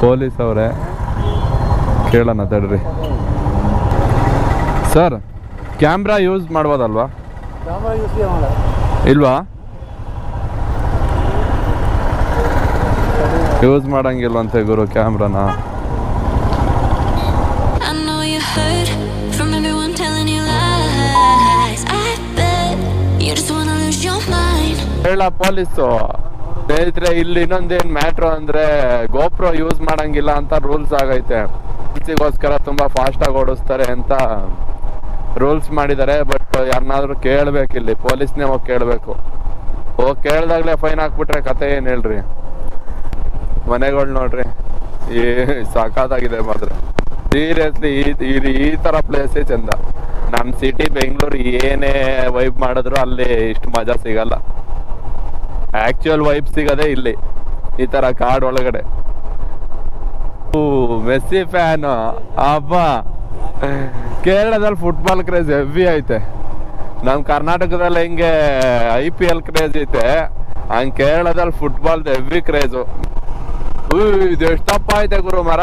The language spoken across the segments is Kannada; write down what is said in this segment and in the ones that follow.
ಪೊಲೀಸ್ ಅವರೇ ಕೇಳೋಣ ತಡ್ರಿ ಸರ್ ಕ್ಯಾಮ್ರಾ ಯೂಸ್ ಮಾಡ್ಬೋದಲ್ವಾ ಕ್ಯಾಮ್ರಾ ಯೂಸ್ ಮಾಡ ಇಲ್ವಾ ಯೂಸ್ ಮಾಡಂಗಿಲ್ವಂತೆ ಗುರು ಕ್ಯಾಮ್ರಾನ I know you heard from everyone telling you lies. I bet you just wanna lose your mind. ಹೇಳ ಪೊಲೀಸು ಸ್ನೇಹಿತರೆ ಇಲ್ಲಿ ಇನ್ನೊಂದೇನ್ ಮ್ಯಾಟ್ರೋ ಅಂದ್ರೆ ಗೋಪ್ರೋ ಯೂಸ್ ಮಾಡಂಗಿಲ್ಲ ಅಂತ ರೂಲ್ಸ್ ಆಗೈತೆ. ಗೋಸ್ಕರ ತುಂಬಾ ಫಾಸ್ಟ್ ಓಡಿಸ್ತಾರೆ ಅಂತ ರೂಲ್ಸ್ ಮಾಡಿದ್ದಾರೆ ಬಟ್ ಯಾರನ್ನಾದ್ರೂ ಕೇಳ್ಬೇಕು ಇಲ್ಲಿ ಪೊಲೀಸ್ನೇ ಹೋಗಿ ಕೇಳಬೇಕು. ಹೋಗಿ ಕೇಳ್ದಾಗ್ಲೇ ಫೈನ್ ಹಾಕ್ಬಿಟ್ರೆ ಕತೆ ಏನು ಹೇಳ್ರಿ? ಮನೆಗಳು ನೋಡ್ರಿ, ಈ ಸಾಕಾಗಿದೆ ಮಾತ್ರ. ಸೀರಿಯಸ್ಲಿ ಈ, ಈ- ಥರ ಪ್ಲೇಸೇ ಚಂದ. ನಮ್ಮ ಸಿಟಿ ಬೆಂಗಳೂರು ಏನೇ ವೈಬ್ ಮಾಡಿದ್ರು ಅಲ್ಲಿ ಇಷ್ಟು ಮಜಾ ಸಿಗಲ್ಲ. ಆಕ್ಚುಯಲ್ ವೈಬ್ ಸಿಗದೆ ಇಲ್ಲಿ. ಈ ತರ ಕಾಡ್ ಒಳಗಡೆ. ಮೆಸ್ಸಿ ಫ್ಯಾನ್ ಅಬ್ಬ. ಕೇರಳದಲ್ಲಿ ಫುಟ್ಬಾಲ್ ಕ್ರೇಜ್ ಹೆವಿ ಐತೆ. ನಮ್ಮ ಕರ್ನಾಟಕದಲ್ಲಿ ಹಿಂಗೆ ಐ ಪಿ ಎಲ್ ಕ್ರೇಜ್ ಐತೆ. ಹಂಗೆ ಕೇರಳದಲ್ಲಿ ಫುಟ್ಬಾಲ್ ಹೆವಿ ಕ್ರೇಜು ಇದು ಎಷ್ಟಪ್ಪ ಐತೆ ಗುರು ಮರ?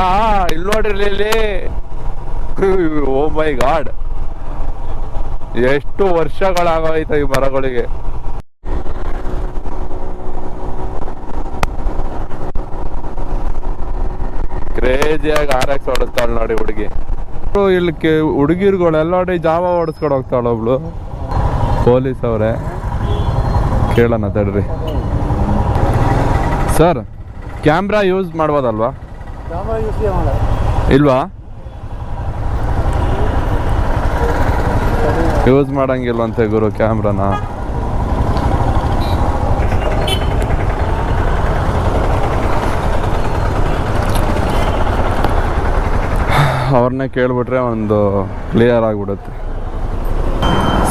ಇಲ್ಲಿ ನೋಡ್ರಿ ಇಲ್ಲಿ ಓ ಮೈ ಗಾಡ್ ಎಷ್ಟು ವರ್ಷಗಳಾಗೋಯ್ತು ಈ ಮರಗಳಿಗೆ. ಕ್ರೇಜಿಯಾಗಿ ಆರ್ ಎಕ್ಸ್ ಓಡಿಸ್ತಾಳ ನೋಡಿ ಹುಡುಗಿ. ಇಲ್ಲಿ ಹುಡುಗಿರ್ಗಳೆಲ್ಲ ನೋಡಿ ಜಾವ ಓಡಿಸ್ಕೊಂಡು ಹೋಗ್ತಾಳ ಒಬ್ಳು. ಪೊಲೀಸ್ ಅವರೇ. ಕೇಳೋಣ ತಡ್ರಿ. ಸರ್ ಕ್ಯಾಮ್ರಾ ಯೂಸ್ ಮಾಡ್ಬೋದಲ್ವಾ? ಕ್ಯಾಮ್ರಾ ಯೂಸ್ ಮಾಡ ಇಲ್ವಾ? ಯೂಸ್ ಮಾಡಂಗಿಲ್ವಂತೆ ಗುರು ಕ್ಯಾಮ್ರಾನ. ಅವ್ರನ್ನೇ ಕೇಳಿಬಿಟ್ರೆ ಒಂದು ಕ್ಲಿಯರ್ ಆಗಿಬಿಡುತ್ತೆ.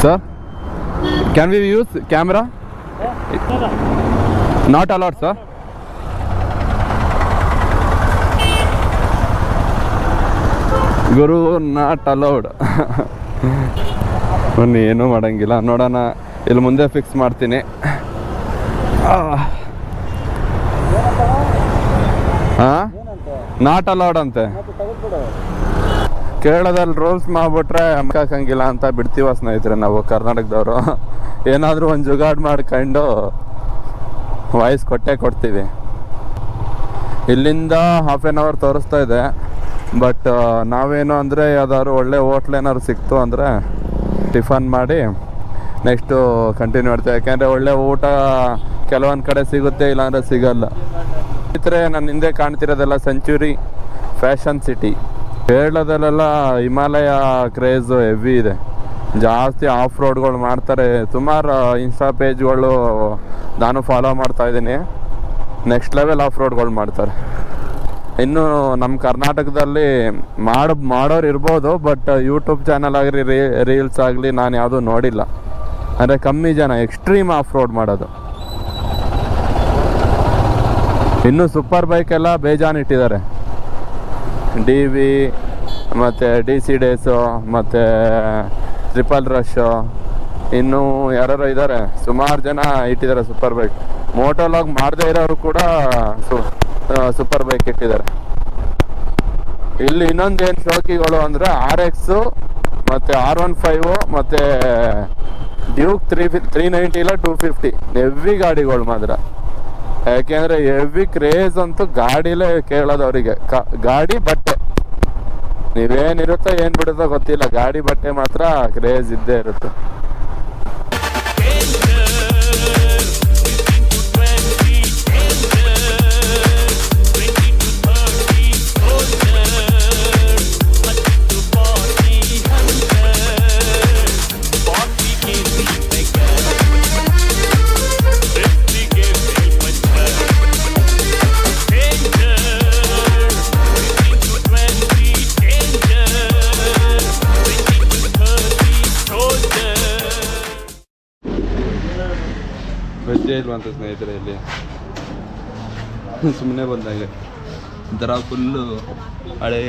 Sir can we use camera not allowed sir Guru not allowed ಬನ್ನಿ, ಏನೂ ಮಾಡಂಗಿಲ್ಲ. ನೋಡೋಣ, ಇಲ್ಲಿ ಮುಂದೆ ಫಿಕ್ಸ್ ಮಾಡ್ತೀನಿ. ಹಾಂ ನಾಟ್ ಅಲೌಡ್ ಅಂತೆ. ಕೇರಳದಲ್ಲಿ ರೋಲ್ಸ್ ಮಾಡ್ಬಿಟ್ರೆ ಹಾಕಂಗಿಲ್ಲ ಅಂತ ಬಿಡ್ತೀವ ಸ್ನೇಹಿತರೆ ನಾವು ಕರ್ನಾಟಕದವರು. ಏನಾದರೂ ಒಂದು ಜುಗಾಡ್ ಮಾಡ್ಕೊಂಡು ವಾಯ್ಸ್ ಕೊಟ್ಟೆ ಕೊಡ್ತೀವಿ. ಇಲ್ಲಿಂದ ಹಾಫ್ ಆನ್ ಅವರ್ ತೋರಿಸ್ತಾ ಇದೆ. ಬಟ್ ನಾವೇನು ಅಂದರೆ ಯಾವ್ದಾದ್ರು ಒಳ್ಳೆ ಹೋಟ್ಲ್ ಏನಾದ್ರು ಸಿಕ್ತು ಅಂದರೆ ಟಿಫನ್ ಮಾಡಿ ನೆಕ್ಸ್ಟು ಕಂಟಿನ್ಯೂ ಮಾಡ್ತೀವಿ. ಯಾಕೆಂದರೆ ಒಳ್ಳೆ ಊಟ ಕೆಲವೊಂದು ಕಡೆ ಸಿಗುತ್ತೆ, ಇಲ್ಲಾಂದರೆ ಸಿಗಲ್ಲ. ಇತರೆ ನಾನು ಹಿಂದೆ ಕಾಣ್ತಿರೋದೆಲ್ಲ ಸೆಂಚುರಿ ಫ್ಯಾಷನ್ ಸಿಟಿ ಕೇರಳದಲ್ಲೆಲ್ಲ ಹಿಮಾಲಯ ಕ್ರೇಜ್ ಹೆವಿ ಇದೆ. ಜಾಸ್ತಿ ಆಫ್ ರೋಡ್ಗಳು ಮಾಡ್ತಾರೆ. ಸುಮಾರು ಇನ್ಸ್ಟಾ ಪೇಜ್ಗಳು ನಾನು ಫಾಲೋ ಮಾಡ್ತಾ ಇದ್ದೀನಿ. ನೆಕ್ಸ್ಟ್ ಲೆವೆಲ್ ಆಫ್ ರೋಡ್ಗಳು ಮಾಡ್ತಾರೆ. ಇನ್ನು ನಮ್ಮ ಕರ್ನಾಟಕದಲ್ಲಿ ಮಾಡ, ಮಾಡೋರು ಇರ್ಬೋದು ಬಟ್ ಯೂಟ್ಯೂಬ್ ಚಾನಲ್ ಆಗಲಿ ರೀ ರೀಲ್ಸ್ ಆಗಲಿ ನಾನು ಯಾವುದೂ ನೋಡಿಲ್ಲ. ಅಂದರೆ ಕಮ್ಮಿ ಜನ ಎಕ್ಸ್ಟ್ರೀಮ್ ಆಫ್ ರೋಡ್ ಮಾಡೋದು. ಇನ್ನು ಸೂಪರ್ ಬೈಕ್ ಎಲ್ಲ ಬೇಜಾನ್ ಇಟ್ಟಿದ್ದಾರೆ. ಡಿ ವಿ, ಮತ್ತು ಡಿ ಸಿ ಡೇಸು, ಮತ್ತು ಟ್ರಿಪಲ್ ರಶ್ಶು ಇನ್ನೂ ಯಾರು ಇದ್ದಾರೆ ಸುಮಾರು ಜನ ಇಟ್ಟಿದ್ದಾರೆ ಸೂಪರ್ ಬೈಕ್ ಮೋಟೋಲಾಗ್ ಮಾಡದೇ ಇರೋರು ಕೂಡ ಸೂಪರ್ ಬೈಕ್ ಇಟ್ಟಿದ್ದಾರೆ. ಇಲ್ಲಿ ಇನ್ನೊಂದು ಏನು ಶೋಕಿಗಳು ಅಂದರೆ ಆರ್ ಎಕ್ಸು ಮತ್ತು ಆರ್ ಒನ್ ಫೈವು ಮತ್ತು ಡ್ಯೂಕ್ ತ್ರೀ ತ್ರೀ ನೈಂಟಿ ಇಲ್ಲ ಟೂ ಫಿಫ್ಟಿ ಹೆವಿ ಗಾಡಿಗಳು ಮಾತ್ರ. ಯಾಕೆಂದ್ರೆ ಹೆವಿ ಕ್ರೇಜ್ ಅಂತೂ ಗಾಡಿಲೇ ಕೇಳೋದವರಿಗೆ. ಗಾಡಿ ಬಟ್ಟೆ. ನೀವೇನಿರುತ್ತೋ ಏನ್ ಬಿಡುತ್ತೋ ಗೊತ್ತಿಲ್ಲ. ಗಾಡಿ ಬಟ್ಟೆ ಮಾತ್ರ ಕ್ರೇಜ್ ಇದ್ದೇ ಇರುತ್ತೆ. ಇಲ್ವಂತ ಸ್ನೇಹಿತರೆ ಇಲ್ಲಿ. ಸುಮ್ಮನೆ ಬಂದಾಗೆ. ಒಂಥರ ಫುಲ್ಲು ಹಳೆ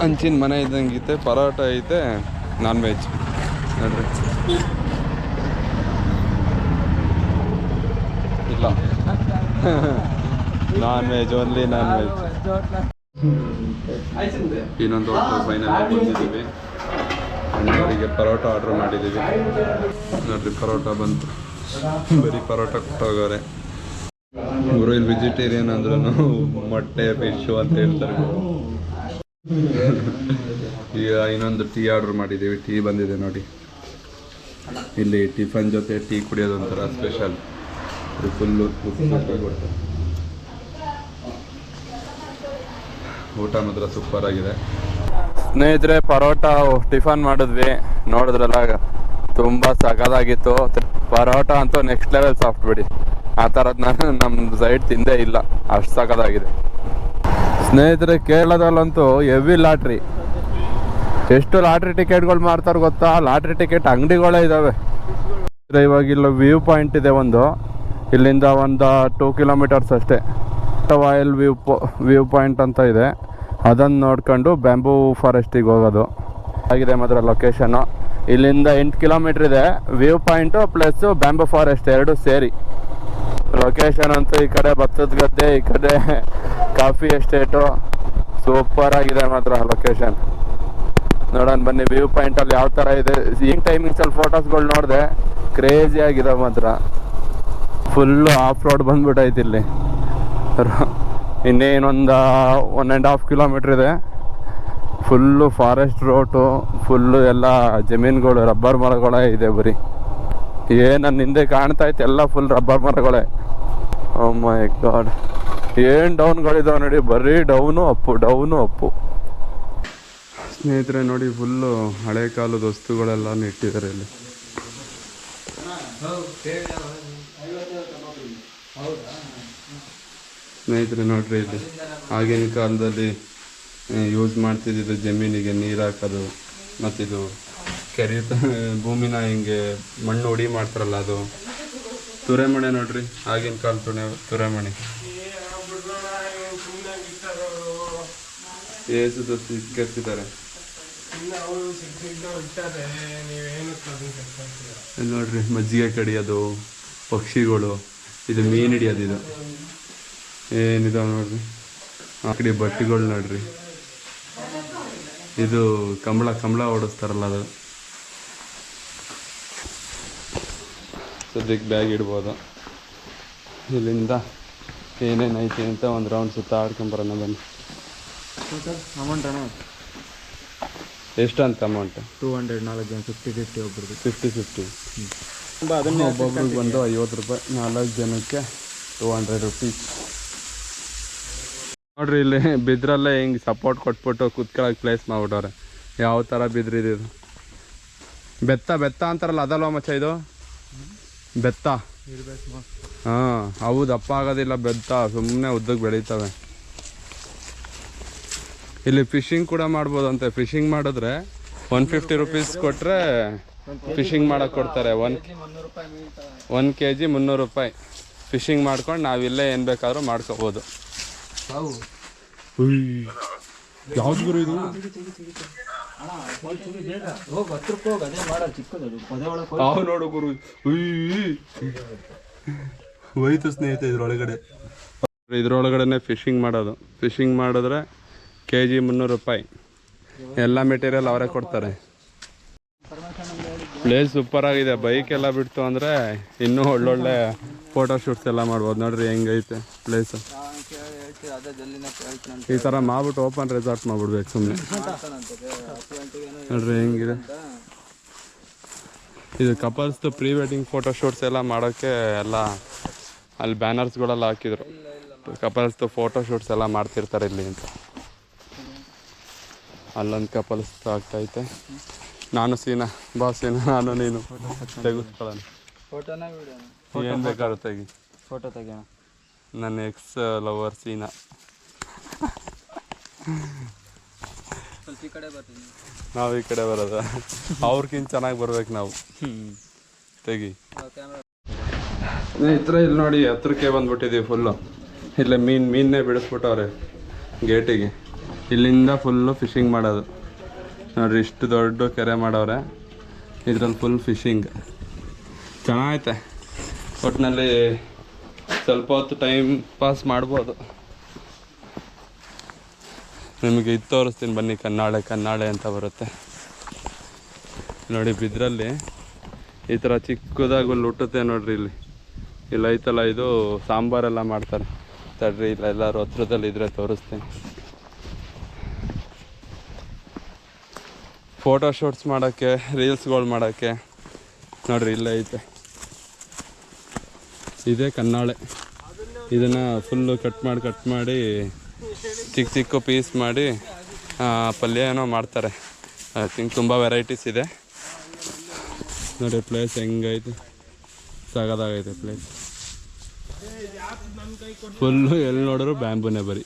ಹಂಚಿನ ಮನೆ ಇದ್ದಂಗೆ ಪರೋಟ ಐತೆ ನಾನ್ ವೆಜ್ ನೋಡ್ರಿ. ಇಲ್ಲ. Non veg only non veg ಇನ್ನೊಂದು ಹೋಟ್ಲು ಫೈನಲ್ ಬಂದಿದ್ದೀವಿ. ಅಣ್ಣವರಿಗೆ ಪರೋಟ ಆರ್ಡ್ರ್ ಮಾಡಿದ್ದೀವಿ. ನೋಡ್ರಿ, ಪರೋಟ ಬಂತು. ಬರೀ ಪರೋಟ ಕೊಟ್ಟೋಗವ್ರೆ. ಇವರು ಇಲ್ಲಿ ವೆಜಿಟೇರಿಯನ್ ಅಂದ್ರೂ ಮೊಟ್ಟೆ ಫಿಶು ಅಂತ ಹೇಳ್ತಾರೆ. ಈಗ ಇನ್ನೊಂದು ಟೀ ಆರ್ಡರ್ ಮಾಡಿದ್ದೀವಿ. ಟೀ ಬಂದಿದೆ ನೋಡಿ. ಇಲ್ಲಿ ಟಿಫನ್ ಜೊತೆ ಟೀ ಕುಡಿಯೋದು ಒಂಥರ ಸ್ಪೆಷಲ್ ಫುಲ್ಲು ಕೊಡ್ತಾರೆ. ಊಟ ಮಾತ್ರ ಸೂಪರ್ ಆಗಿದೆ. ಸ್ನೇಹಿತರೆ, ಪರೋಟ ಟಿಫನ್ ಮಾಡಿದ್ವಿ. ನೋಡಿದ್ರಲ್ಲ, ತುಂಬ ಸಖತ್ತಾಗಿತ್ತು ಪರೋಟ ಅಂತೂ ನೆಕ್ಸ್ಟ್ ಲೆವೆಲ್ ಸಾಫ್ಟ್ ಬಿಡಿ. ಆ ಥರದ್ದು ನಾನು ನಮ್ಮ ಸೈಡ್ ತಿಂದೇ ಇಲ್ಲ. ಅಷ್ಟು ಸಾಕದಾಗಿದೆ ಸ್ನೇಹಿತರೆ, ಕೇರಳದಲ್ಲಂತೂ ಹೆವಿ ಲಾಟ್ರಿ ಎಷ್ಟು ಲಾಟ್ರಿ ಟಿಕೆಟ್ಗಳು ಮಾರ್ತಾರೆ ಗೊತ್ತಾ? ಲಾಟ್ರಿ ಟಿಕೆಟ್ ಅಂಗಡಿಗಳೇ ಇದ್ದಾವೆ ಇವಾಗ ಇಲ್ಲಿ ವ್ಯೂ ಪಾಯಿಂಟ್ ಇದೆ ಒಂದು. ಇಲ್ಲಿಂದ ಒಂದು ಟೂ ಕಿಲೋಮೀಟರ್ಸ್ ಅಷ್ಟೇ. ವಾಯಲ್ ವ್ಯೂ ವ್ಯೂ ಪಾಯಿಂಟ್ ಅಂತ ಇದೆ. ಅದನ್ನು ನೋಡ್ಕೊಂಡು ಬ್ಯಾಂಬೂ ಫಾರೆಸ್ಟಿಗೆ ಹೋಗೋದು. ಆಗಿದೆ ಮಾತ್ರ ಲೊಕೇಶನ್ನು ಇಲ್ಲಿಂದ ಎಂಟು ಕಿಲೋಮೀಟ್ರ್ ಇದೆ. View point plus bamboo forest ಎರಡು ಸೇರಿ. ಲೊಕೇಶನ್ ಅಂತೂ ಈ ಕಡೆ ಭತ್ತದ ಗದ್ದೆ, ಈ ಕಡೆ ಕಾಫಿ ಎಸ್ಟೇಟು ಸೂಪರ್ ಆಗಿದೆ ಮಾತ್ರ ಲೊಕೇಶನ್ ನೋಡೋಣ ಬನ್ನಿ ವ್ಯೂ ಪಾಯಿಂಟಲ್ಲಿ ಯಾವ ಥರ ಇದೆ. ಈ ಟೈಮಿಂಗ್ಸಲ್ಲಿ ಫೋಟೋಸ್ಗಳು ನೋಡಿದೆ. ಕ್ರೇಜಿ ಆಗಿದೆ ಮಾತ್ರ. ಫುಲ್ಲು ಆಫ್ ರೋಡ್ ಬಂದ್ಬಿಟ್ಟೈತೆ ಇಲ್ಲಿ. ಇನ್ನೇನೊಂದು ಒನ್ ಆ್ಯಂಡ್ ಹಾಫ್ ಕಿಲೋಮೀಟ್ರ್ ಇದೆ. ಫುಲ್ಲು ಫಾರೆಸ್ಟ್ ರೋಟು ಫುಲ್ಲು ಎಲ್ಲ ಜಮೀನುಗಳು ರಬ್ಬರ್ ಮರಗಳೇ ಇದೆ ಬರೀ. ಏನು ನನ್ನ ಹಿಂದೆ ಕಾಣ್ತಾ ಇತ್ತು, ಎಲ್ಲ ಫುಲ್ ರಬ್ಬರ್ ಮರಗಳೇ. ಮೈ ಗಾಡ್ ಏನು ಡೌನ್ಗಳಿದಾವೆ ನೋಡಿ, ಬರೀ ಡೌನು ಅಪ್ಪು ಡೌನು ಅಪ್ಪು. ಸ್ನೇಹಿತರೆ, ನೋಡಿ ಫುಲ್ಲು ಹಳೆ ಕಾಲದ ವಸ್ತುಗಳೆಲ್ಲ ಇಟ್ಟಿದ್ದಾರೆ ಇಲ್ಲಿ. ಸ್ನೇಹಿತರೆ, ನೋಡ್ರಿ ಇಲ್ಲಿ, ಆಗಿನ ಕಾಲದಲ್ಲಿ ಯೂಸ್ ಮಾಡ್ತಿದ್ದಿದ್ದು ಜಮೀನಿಗೆ ನೀರು ಹಾಕೋದು ಮತ್ತಿದು ಕೆರೆ ಭೂಮಿನ ಹಿಂಗೆ ಮಣ್ಣು ಉಡಿ ಮಾಡ್ತಾರಲ್ಲ ಅದು. ತುರೆಮಣೆ ನೋಡ್ರಿ, ಆಗಿನ ಕಾಲ ತುಣೆ, ತುರೆಮಣೆ. ಏಸುದು ಕೆತ್ತಿದ್ದಾರೆ ನೋಡ್ರಿ, ಮಜ್ಜಿಗೆ ಕಡಿಯೋದು ಪಕ್ಷಿಗಳು, ಇದು ಮೀನು ಹಿಡಿಯೋದು ಇದು. ಏನಿದಾವೆ ನೋಡ್ರಿ, ಆ ಕಡೆ ಬಟ್ಟೆಗಳು ನೋಡ್ರಿ. ಇದು ಕಂಬಳ ಕಂಬಳ ಓಡಿಸ್ತಾರಲ್ಲ ಅದು. ಸದ್ಯಕ್ಕೆ ಬ್ಯಾಗ್ ಇಡ್ಬೋದು. ಇಲ್ಲಿಂದ ಏನೇನು ಐತಿ ಅಂತ ಒಂದು ರೌಂಡ್ ಸುತ್ತ ಆಡ್ಕೊಂಬರೋಣ ಬನ್ನಿ. ಅಮೌಂಟ್ ಅಣ್ಣ? ಎಷ್ಟು ಅಂತ ಅಮೌಂಟ್ ಟೂ ಹಂಡ್ರೆಡ್ ನಾಲ್ಕು ಜನ ಫಿಫ್ಟಿ ಫಿಫ್ಟಿ ಒಬ್ರದ್ದು ಫಿಫ್ಟಿ ಫಿಫ್ಟಿ ಅದನ್ನೇ ಒಬ್ಬೊಬ್ರಿಗೆ ಬಂದು ಐವತ್ತು ರೂಪಾಯಿ ನಾಲ್ಕು ಜನಕ್ಕೆ ಟೂ ಹಂಡ್ರೆಡ್ ರುಪೀಸ್ ನೋಡ್ರಿ ಇಲ್ಲಿ ಬಿದ್ರಲ್ಲೇ ಹಿಂಗೆ ಸಪೋರ್ಟ್ ಕೊಟ್ಬಿಟ್ಟು ಕುತ್ಕೊಳಕ್ಕೆ ಪ್ಲೇಸ್ ಮಾಡ್ಬಿಟ್ಟವ್ರೆ. ಯಾವ ಥರ ಬಿದ್ರಿದು ಬೆತ್ತ ಬೆತ್ತ ಅಂತಾರಲ್ಲ, ಅದಲ್ವ ಮಚ್ಚ ಇದು? ಬೆತ್ತ. ಹಾಂ ಅವು ದಪ್ಪ ಆಗೋದಿಲ್ಲ ಬೆತ್ತ ಸುಮ್ಮನೆ ಉದ್ದಕ್ಕೆ ಬೆಳೀತವೆ. ಇಲ್ಲಿ ಫಿಶಿಂಗ್ ಕೂಡ ಮಾಡ್ಬೋದಂತೆ. ಫಿಶಿಂಗ್ ಮಾಡಿದ್ರೆ ಒನ್ ಫಿಫ್ಟಿ ರುಪೀಸ್ ಕೊಟ್ಟರೆ ಫಿಶಿಂಗ್ ಮಾಡೋಕೆ ಕೊಡ್ತಾರೆ. ಒನ್ ಒನ್ ಕೆ ಜಿ ಮುನ್ನೂರು ರೂಪಾಯಿ. ಫಿಶಿಂಗ್ ಮಾಡ್ಕೊಂಡು ನಾವಿಲ್ಲೇ ಏನು ಬೇಕಾದರೂ ಮಾಡ್ಕೋಬೋದು. ಯಾವ್ದು ಗುರು ಇದು ಹೋಗಿ ಹತ್ರಕ್ಕೆ ಹೋಗಿ ಅದೇ ಮಾಡೋದು ಚಿಕ್ಕದು ಪದೇ ಒಳಗೆ ಹಾವು ನೋಡು ಗುರು ಉಯ್. ಹೋಯ್ತು ಸ್ನೇಹಿತ ಇದ್ರೊಳಗಡೆ. ಇದ್ರೊಳಗಡೆನೆ ಫಿಶಿಂಗ್ ಮಾಡೋದು. ಫಿಶಿಂಗ್ ಮಾಡಿದ್ರೆ ಕೆ ಜಿ ಮುನ್ನೂರು ರೂಪಾಯಿ. ಎಲ್ಲ ಮೆಟೀರಿಯಲ್ ಅವರೇ ಕೊಡ್ತಾರೆ. ಪ್ಲೇಸ್ ಸೂಪರ್ ಆಗಿದೆ. ಬೈಕ್ ಎಲ್ಲ ಬಿಡ್ತು ಅಂದರೆ ಇನ್ನೂ ಒಳ್ಳೊಳ್ಳೆ ಫೋಟೋ ಶೂಟ್ಸ್ ಎಲ್ಲ ಮಾಡ್ಬೋದು. ನೋಡ್ರಿ ಹೆಂಗೈತೆ ಪ್ಲೇಸು ಈ ಥರ ಮಾಡ್ಬಿಟ್ಟು ಓಪನ್ ರೆಸಾರ್ಟ್ ಮಾಡ್ಬಿಡ್ಬೇಕು ಸುಮ್ಮನೆ ನೋಡ್ರಿ ಹೆಂಗಿದೆ. ಇದು ಕಪಲ್ಸ್ದು ಪ್ರೀ ವೆಡ್ಡಿಂಗ್ ಫೋಟೋ ಶೂಟ್ಸ್ ಎಲ್ಲ ಮಾಡೋಕ್ಕೆ ಎಲ್ಲ ಅಲ್ಲಿ ಬ್ಯಾನರ್ಸ್ಗಳೆಲ್ಲ ಹಾಕಿದ್ರು. ಕಪಲ್ಸ್ದು ಫೋಟೋ ಶೂಟ್ಸ್ ಎಲ್ಲ ಮಾಡ್ತಿರ್ತಾರೆ ಇಲ್ಲಿ ಅಂತ. ಅಲ್ಲೊಂದು ಕಪಲ್ಸ್ ಆಗ್ತೈತೆ. ನಾನು ಸೀನಾ ಬಾ ಸೀನಾ ನಾನು ನೀನು. ತೆಗೆದುಕೊಳ್ಳೋಣ ಫೋಟೋನ ಏನು ಬೇಕಾದ್ರೂ ತೆಗಿ. ಫೋಟೋ ತೆಗಿಯೋಣ. ನನ್ನ ಎಕ್ಸ್ ಲವರ್ ಸೀನಾ. ನಾವು ಈ ಕಡೆ ಬರೋದ. ಅವ್ರಿಗಿಂತ ಚೆನ್ನಾಗಿ ಬರ್ಬೇಕು ನಾವು. ತೆಗಿ. ಸ್ನೇಹಿತರೆ ಇಲ್ಲಿ ನೋಡಿ, ಹತ್ರಕ್ಕೆ ಬಂದ್ಬಿಟ್ಟಿದ್ದೀವಿ ಫುಲ್ಲು ಇಲ್ಲೇ ಮೀನು ಮೀನೇ ಬಿಡಿಸ್ಬಿಟ್ಟವ್ರೆ ಗೇಟಿಗೆ. ಇಲ್ಲಿಂದ ಫುಲ್ಲು ಫಿಶಿಂಗ್ ಮಾಡೋದು. ನೋಡ್ರಿ, ಇಷ್ಟು ದೊಡ್ಡ ಕೆರೆ ಮಾಡವ್ರೆ ಇದ್ರಲ್ಲಿ ಫುಲ್ ಫಿಶಿಂಗ್ ಚೆನ್ನಾಗೈತೆ. ಒಟ್ಟಿನಲ್ಲಿ ಸ್ವಲ್ಪ ಹೊತ್ತು ಟೈಮ್ ಪಾಸ್ ಮಾಡ್ಬೋದು. ನಿಮಗೆ ಇದು ತೋರಿಸ್ತೀನಿ ಬನ್ನಿ, ಕನ್ನಾಳೆ ಕನ್ನಾಳೆ ಅಂತ ಬರುತ್ತೆ. ನೋಡಿ ಬಿದ್ರಲ್ಲಿ ಈ ಥರ ಚಿಕ್ಕದಾಗಿ ಹುಟ್ಟುತ್ತೆ ನೋಡ್ರಿ ಇಲ್ಲಿ. ಇಲ್ಲ ಐತಲ್ಲ ಇದು ಸಾಂಬಾರೆಲ್ಲ ಮಾಡ್ತಾರೆ. ತಡ್ರಿ, ಇಲ್ಲ ಎಲ್ಲರೂ ಹತ್ರದಲ್ಲಿ ಇದ್ರೆ ತೋರಿಸ್ತೀನಿ. ಫೋಟೋ ಶೂಟ್ಸ್ ಮಾಡೋಕ್ಕೆ ರೀಲ್ಸ್ಗಳು ಮಾಡೋಕ್ಕೆ ನೋಡ್ರಿ ಇಲ್ಲೇ ಐತೆ. ಇದೇ ಕನ್ನಾಳೆ. ಇದನ್ನು ಫುಲ್ಲು ಕಟ್ ಮಾಡಿ ಕಟ್ ಮಾಡಿ, ಚಿಕ್ಕ ಚಿಕ್ಕ ಪೀಸ್ ಮಾಡಿ ಪಲ್ಯ ಏನೋ ಮಾಡ್ತಾರೆ. ಐ ತಿಂಕ್ ತುಂಬ ವೆರೈಟೀಸ್ ಇದೆ. ನೋಡಿ ಪ್ಲೇಸ್ ಹೆಂಗೈತೆ. ಸಾಗದಾಗೈತೆ ಪ್ಲೇಸ್ ಫುಲ್ಲು ಎಲ್ಲಿ ನೋಡಿದ್ರು ಬ್ಯಾಂಬೂನೇ ಬರೀ.